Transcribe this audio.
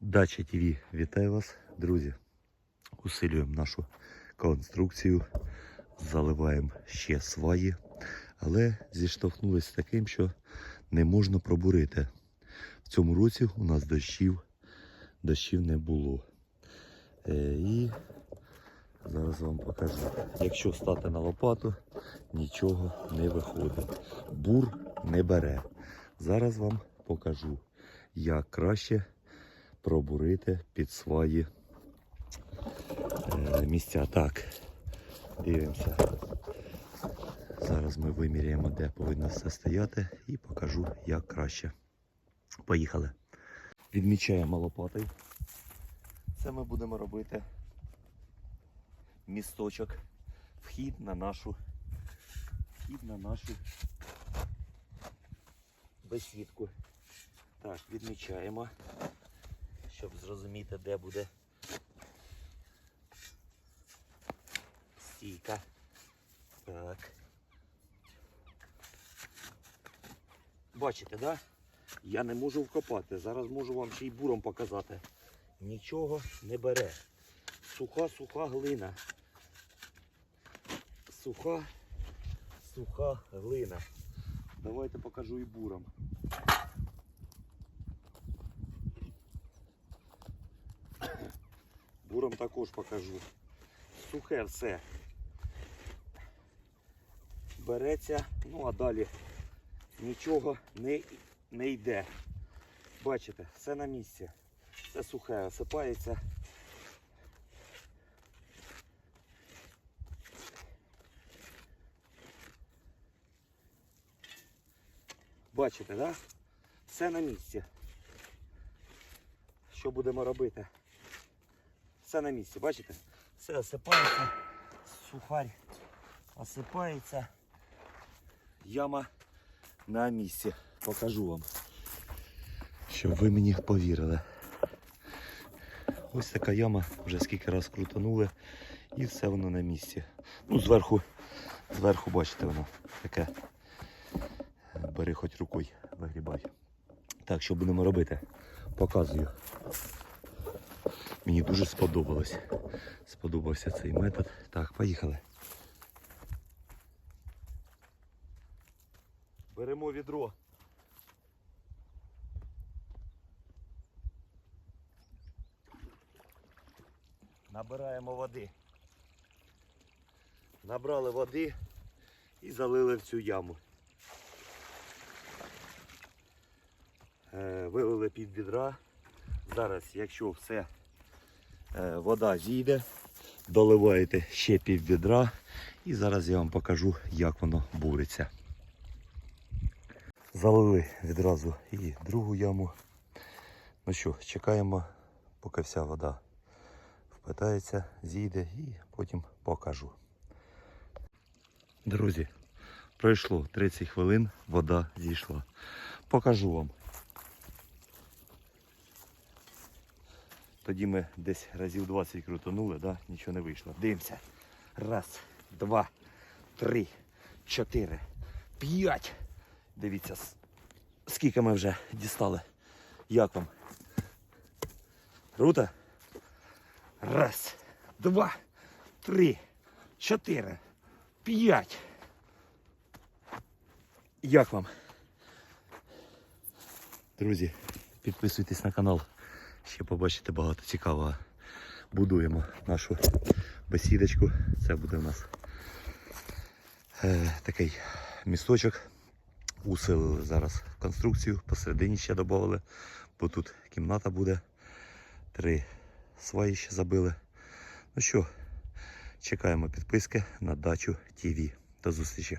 Дача ТВ вітаю вас, друзі. Усилюємо нашу конструкцію, заливаємо ще сваї, але зіштовхнулися з таким, що не можна пробурити. В цьому році у нас дощів, дощів не було. Е, і зараз вам покажу. Якщо стати на лопату, нічого не виходить. Бур не бере. Зараз вам покажу, як краще пробурити під свої е, місця. Так, дивимося. Зараз ми виміряємо, де повинно все стояти, і покажу, як краще. Поїхали. Відмічаємо лопатою. Це ми будемо робити місточок, вхід на нашу, вхід на нашу бесідку. Так, відмічаємо, щоб зрозуміти, де буде стійка. Так. Бачите, да? Я не можу вкопати. Зараз можу вам ще й буром показати. Нічого не бере. Суха, суха глина. Суха, суха глина. Давайте покажу і буром. Буром також покажу. Сухе все. Береться, ну а далі нічого не, не йде. Бачите, все на місці. Все сухе, осипається. Бачите, да? Все на місці. Що будемо робити? Все на місці, бачите? Все осипається, сухарь осипається. Яма на місці. Покажу вам. Щоб ви мені повірили. Ось така яма, вже скільки раз крутанули і все воно на місці. Ну, зверху, зверху бачите воно таке. Бери хоч рукою, вигрібай. Так, що будемо робити? Показую. Мені дуже сподобалось. Сподобався цей метод. Так, поїхали. Беремо відро. Набираємо води. Набрали води і залили в цю яму. Е, вилили під відра. Зараз, якщо все вода зійде, доливаєте ще пів відра і зараз я вам покажу, як воно буриться. Залили відразу і другу яму. Ну що, чекаємо, поки вся вода впитається, зійде і потім покажу. Друзі, пройшло 30 хвилин, вода зійшла. Покажу вам. Тоді ми десь разів 20 крутонули, да? нічого не вийшло. Дивимося. Раз, два, три, чотири, п'ять. Дивіться, скільки ми вже дістали. Як вам? Круто? Раз, два, три, чотири, п'ять. Як вам? Друзі, підписуйтесь на канал. Ще побачите багато цікавого. Будуємо нашу бесідочку. Це буде у нас е, такий місточок. Усилили зараз конструкцію, посередині ще додали, бо тут кімната буде. Три сваї ще забили. Ну що, чекаємо підписки на дачу ТВ. До зустрічі!